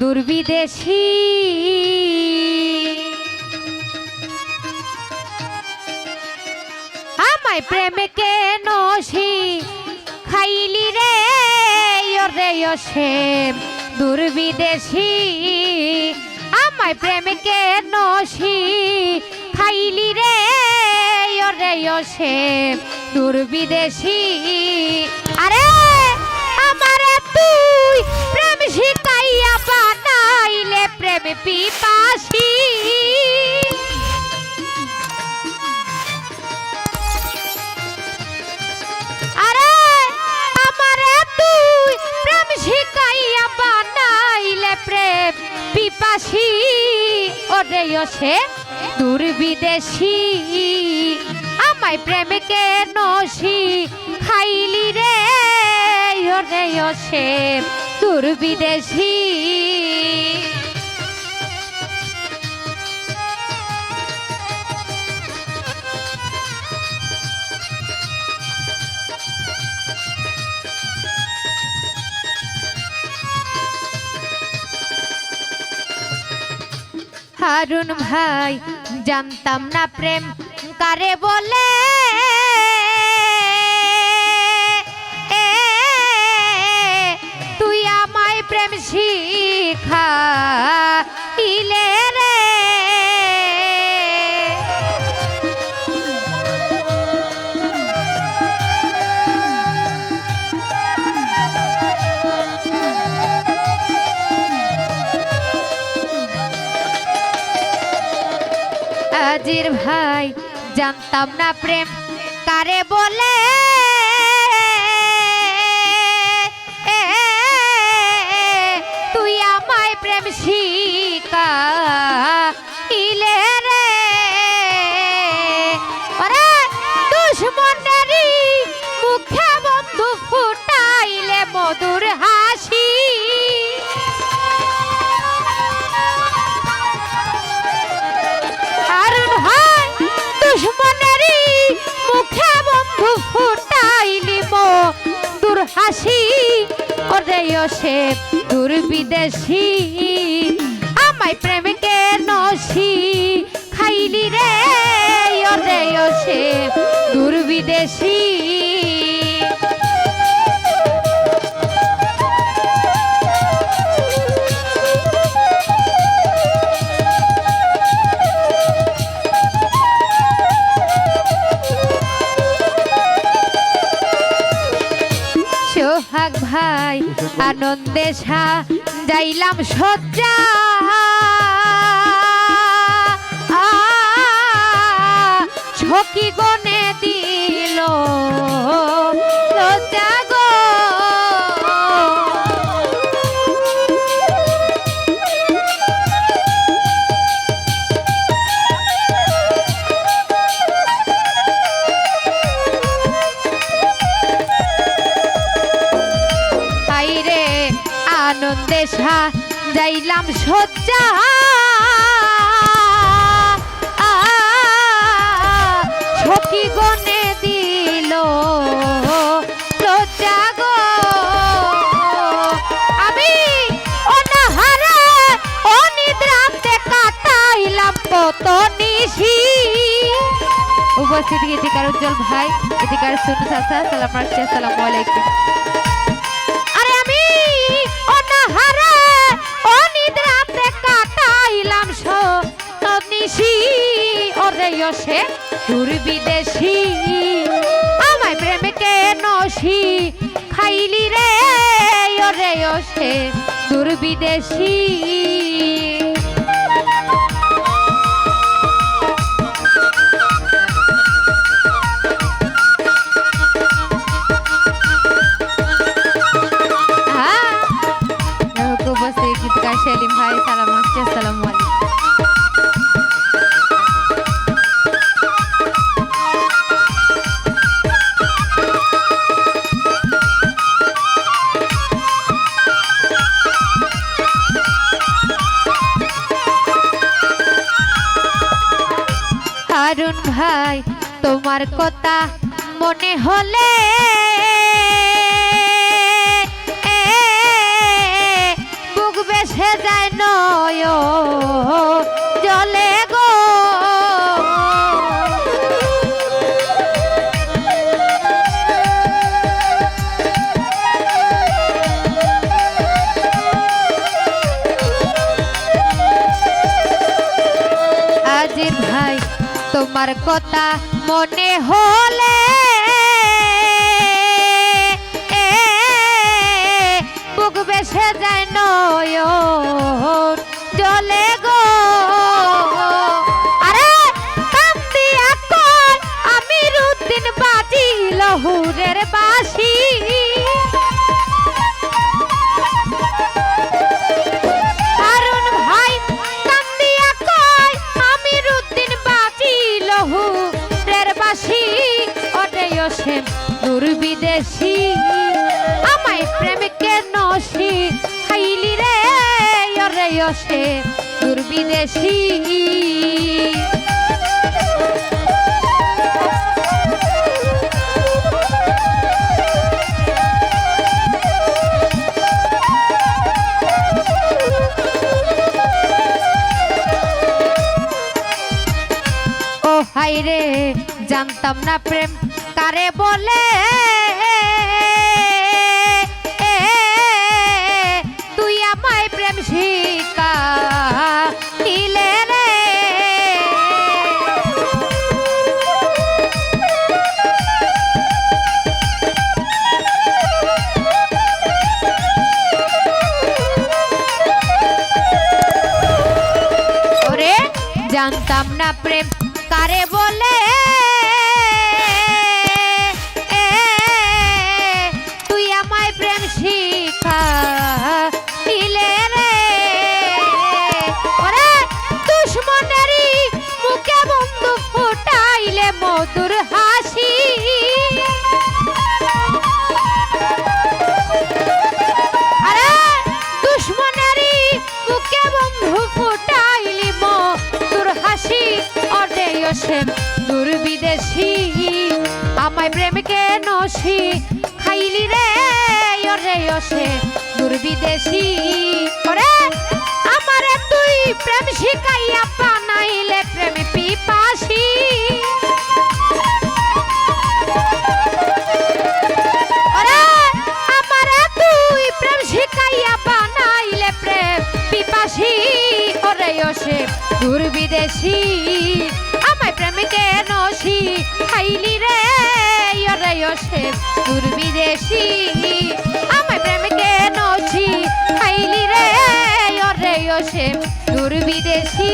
দুর্বিদেশী। আমায় প্রেমে কেন খাইলি রে? ওরে সে দুর্বিদেশী। আমায় প্রেমে কেন খাইলি রে? ওরে সে দুর্বিদেশী। আরে! তুই প্রেম শিখাইয়া বানাইলে প্রেম পিপাসী। আরে, আমারে তুই প্রেম শিখাইয়া বানাইলে প্রেম পিপাসী। ওরে সে দুর্বিদেশী। আমায় প্রেমকে নসি খাইলি রে? ওরে সে দুর্বিদেশী। হারুন ভাই জানতাম না প্রেম কারে বলে? প্রেম শিখা ইলে রে। আজির ভাই জানতাম না প্রেম কারে বলে। প্রেম শিকা ইলে রে। ওরে দুশ্মনেরই মুখে বন্ধু ফুটাইলে মধুর হাসি। হারুন ভাই দুশ্মনেরই মুখে বন্ধু ফুটাইলি মো দূর হাসি ওরে সে বিদেশি। আমায় প্রেমকে নসি? খাইলি রে ওরে সে দূর বিদেশি সোহাগ ভাই আনন্দে যাইলাম সজ্জা। ছকি গনে দিল আনন্দে যাইলাম সজ্জা ছকি গনে দিল আমি নিশি। উপস্থিত গীতিকার উজ্জ্বল ভাই, গীতিকার সুনু চাচা, সালাম আলাইকুম। কাটাইলাম সনিশি ওরে সে দূর বিদেশি। আমায় প্রেমকে নসি খাইলি রে ওরে সে হারুন ভাই তোমার কথা মনে হলে বুক বেসে যায় নয় জলে তোমার কথা মনে হলে বুক বেসে যায় নয় জলে গো। আরে কান্দি কল আমির উদ্দিন বাজি লহুরের সেম দূর বিদেশি। আমায় প্রেমিকে নসি খাইলি রে, অরে সে দূর হাই রে জানতাম না প্রেম কারে বলে তুই আমায় প্রেম শিকা জানতাম না প্রেম কারে বলে। মধুর হাসি। আরে দুশ্মনেরই বুকে বন্ধু ফুটাইলি মো তোর হাসি। অর্ধেয় সেম দূর বিদেশি, আমায় প্রেমকে নসি খাইলি রে? অর্ধেয় সে দূর সে দূর বিদেশি আমায় প্রেমিকে নসি খাইলি রে ওরে সে দূর বিদেশি আমায় প্রেমিকে নসি খাইলি রে ওরে সে দূর বিদেশি।